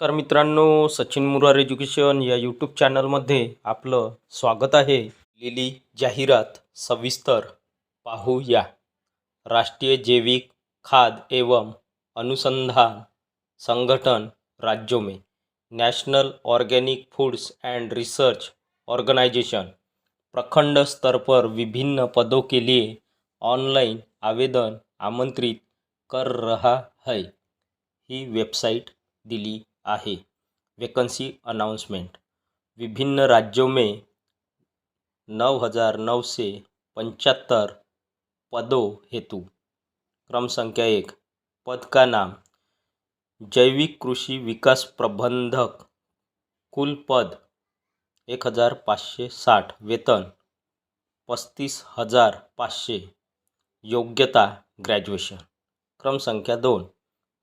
नमस्कार मित्रांनो सचिन मुरार एज्युकेशन या यूट्यूब चॅनलमध्ये आपलं स्वागत आहे. लिली जाहिरात सविस्तर पाहूया. राष्ट्रीय जैविक खाद एवं अनुसंधान संगठन राज्यों में national organic foods and research organisation प्रखंड स्तर पर विभिन्न पदों के लिए ऑनलाइन आवेदन आमंत्रित कर रहा है. ही वेबसाइट दिली आहे. वेकन्सी अनाउंसमेंट विभिन्न राज्यों में नौ हज़ार नौ से पचहत्तर पदों हेतु. क्रम संख्या एक. पद का नाम. जैविक कृषी विकास प्रबंधक कुल पद एक हजार पाचशे साठ. वेतन पस्तीस हजार पाचशे. योग्यता ग्रॅज्युएशन. क्रम संख्या दोन.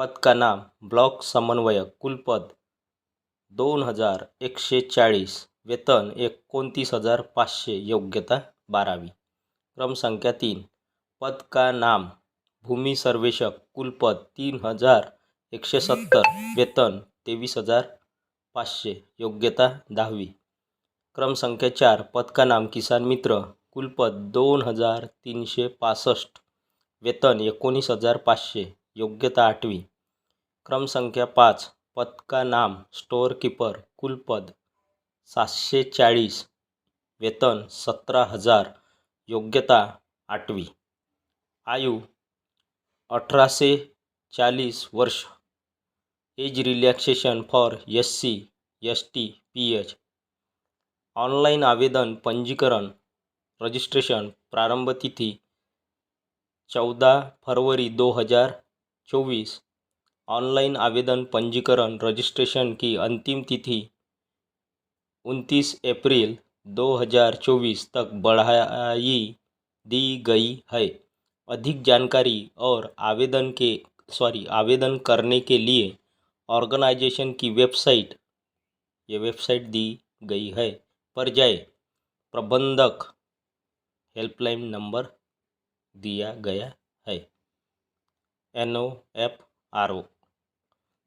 पद नाम ब्लॉक समन्वयक कुलपद दोन हजार एकशे चाळीस वेतन एकोणतीस हजार पाचशे. योग्यता बारावी. क्रमसंख्या तीन. पद का नाम भूमि सर्वेक्षक कुलपद तीन हजार एकशे सत्तर. वेतन तेवीस हजार पाचशे. योग्यता दहावी. क्रमसंख्या चार. पद का नाम किसान मित्र कुलपद दोन हजार तीनशे पासष्ट. वेतन एकोणीस हजार पाचशे. योग्यता आठवी. क्रमसंख्या पाच. पद का नाम स्टोअर कुलपद सातशे चाळीस वेतन सतरा हजार. योग्यता आठवी. आयु अठराशे चाळीस वर्ष. Age relaxation for S C S T P H online आवेदन पंजीकरण रजिस्ट्रेशन प्रारंभ तिथी चौदा फरवरी दो हज़ार चोवीस. ऑनलाइन आवेदन पंजीकरण रजिस्ट्रेशन की अंतिम तिथि उनतीस अप्रैल दो हज़ार चौबीस तक बढ़ाई दी गई है। अधिक जानकारी और आवेदन के, सॉरी, आवेदन करने के लिए ऑर्गेनाइजेशन की वेबसाइट, ये वेबसाइट दी गई है। पर जाए, प्रबंधक हेल्पलाइन नंबर दिया गया है। N O F R O